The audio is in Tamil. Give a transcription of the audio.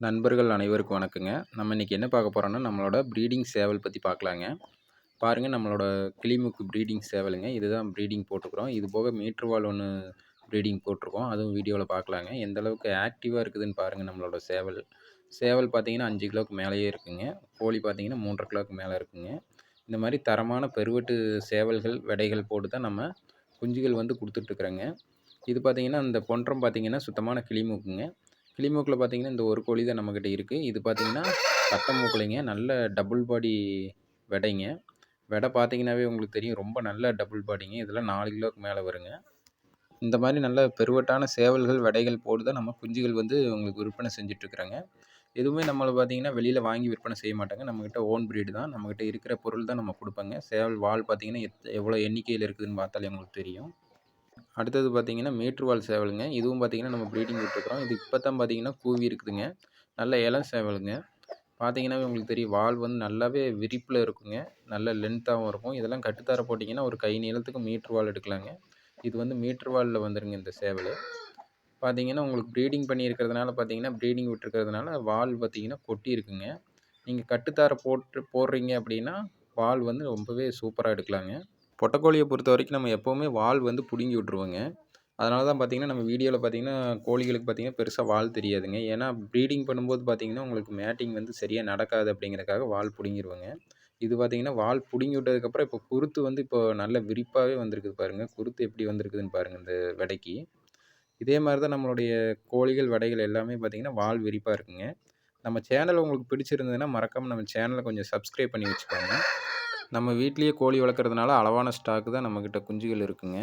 நண்பர்கள் அனைவருக்கும் வணக்கங்க. நம்ம இன்றைக்கி என்ன பார்க்க போகிறோன்னா நம்மளோட ப்ரீடிங் சேவல் பற்றி பார்க்கலாங்க. பாருங்கள் நம்மளோட கிளிமுக்கு ப்ரீடிங் சேவலுங்க. இதுதான் ப்ரீடிங் போட்டுக்கிறோம். இது போக மீட்ரு வால் ஒன்று ப்ரீடிங் போட்டிருக்கோம். அதுவும் வீடியோவில் பார்க்கலாங்க. எந்த அளவுக்கு ஆக்டிவாக இருக்குதுன்னு பாருங்கள் நம்மளோட சேவல். சேவல் பார்த்தீங்கன்னா அஞ்சு கிலோக்கு மேலேயே இருக்குங்க. கோழி பார்த்தீங்கன்னா மூன்றரை கிலோக்கு மேலே இருக்குங்க. இந்த மாதிரி தரமான பெருவெட்டு சேவல்கள் விடைகள் போட்டு தான் நம்ம குஞ்சுகள் வந்து கொடுத்துட்ருக்குறோங்க இது பார்த்திங்கன்னா இந்த பொன்றம் பார்த்தீங்கன்னா சுத்தமான கிளிமுக்குங்க. கிளிமூக்கில் பார்த்தீங்கன்னா இந்த ஒரு கோழி தான் நம்மக்கிட்ட இருக்குது இது பார்த்தீங்கன்னா கட்ட மூக்கலைங்க நல்ல டபுள் பாடி விடைங்க. விடை பார்த்தீங்கன்னாவே உங்களுக்கு தெரியும். ரொம்ப நல்ல டபுள் பாடிங்க இதெல்லாம் நாலு கிலோவுக்கு மேலே வருங்க. இந்த மாதிரி நல்ல பெருவட்டான சேவல்கள் விடைகள் போட்டு தான் நம்ம குஞ்சுகள் வந்து உங்களுக்கு விற்பனை செஞ்சிட்ருக்குறாங்க. எதுவுமே நம்மளை பார்த்தீங்கன்னா வெளியில் வாங்கி விற்பனை செய்ய மாட்டாங்க. நம்மக்கிட்ட ஓன் ப்ரீடு தான். நம்மக்கிட்ட இருக்கிற பொருள் தான் நம்ம கொடுப்பாங்க. சேவல் வால் பார்த்தீங்கன்னா எத் எவ்வளோ எண்ணிக்கையில் இருக்குதுன்னு பார்த்தாலே உங்களுக்கு தெரியும். அடுத்தது பார்த்தீங்கன்னா மேட்டுவால் சேவலுங்க. இதுவும் பார்த்தீங்கன்னா நம்ம ப்ரீடிங் விட்டுருக்குறோம். இது இப்போ தான் பார்த்திங்கன்னா கூவி இருக்குதுங்க. நல்ல இளம் சேவலுங்க. பார்த்தீங்கன்னாவே உங்களுக்கு தெரியும் வால் வந்து நல்லாவே விரிப்பில் இருக்குங்க. நல்ல லென்த்தாகவும் இருக்கும். இதெல்லாம் கட்டுத்தார போட்டிங்கன்னா ஒரு கை நீளத்துக்கு மீட்ரு வால் எடுக்கலாங்க. இது வந்து மீட்ரு வாலில் வந்துருங்க இந்த சேவல். பார்த்தீங்கன்னா உங்களுக்கு ப்ரீடிங் பண்ணியிருக்கிறதுனால பார்த்தீங்கன்னா ப்ரீடிங் விட்டுருக்கிறதுனால வால் பார்த்தீங்கன்னா கொட்டி இருக்குங்க. நீங்கள் கட்டுத்தார போட்டு போடுறீங்க அப்படின்னா வால் வந்து ரொம்பவே சூப்பராக எடுக்கலாங்க. பொட்டைக்கோழியை பொறுத்த வரைக்கும் நம்ம எப்போவுமே வால் வந்து பிடுங்கி விட்ருவோங்க அதனால தான் பார்த்தீங்கன்னா நம்ம வீடியோவில் பார்த்தீங்கன்னா கோழிகளுக்கு பார்த்தீங்கன்னா பெருசாக வால் தெரியாதுங்க. ஏன்னா ப்ரீடிங் பண்ணும்போது பார்த்தீங்கன்னா உங்களுக்கு மேட்டிங் வந்து சரியாக நடக்காது அப்படிங்கிறதுக்காக வால் பிடுங்கிடுவோங்க இது பார்த்தீங்கன்னா வால் பிடுங்கி விட்டதுக்கப்புறம் இப்போ குருத்து வந்து இப்போ நல்ல விரிப்பாகவே வந்திருக்குது பாருங்கள் குருத்து எப்படி வந்திருக்குதுன்னு பாருங்கள் இந்த விடைக்கு. இதே மாதிரி தான் நம்மளுடைய கோழிகள் வடைகள் எல்லாமே பார்த்திங்கன்னா வால் விரிப்பாக இருக்குங்க. நம்ம சேனல் உங்களுக்கு பிடிச்சிருந்ததுன்னா மறக்காமல் நம்ம சேனலை கொஞ்சம் சப்ஸ்கிரைப் பண்ணி வச்சுக்கோங்க. நம்ம வீட்லேயே கோழி வளர்க்குறதுனால அளவான ஸ்டாக்கு தான் நம்மக்கிட்ட குஞ்சுகள் இருக்குங்க.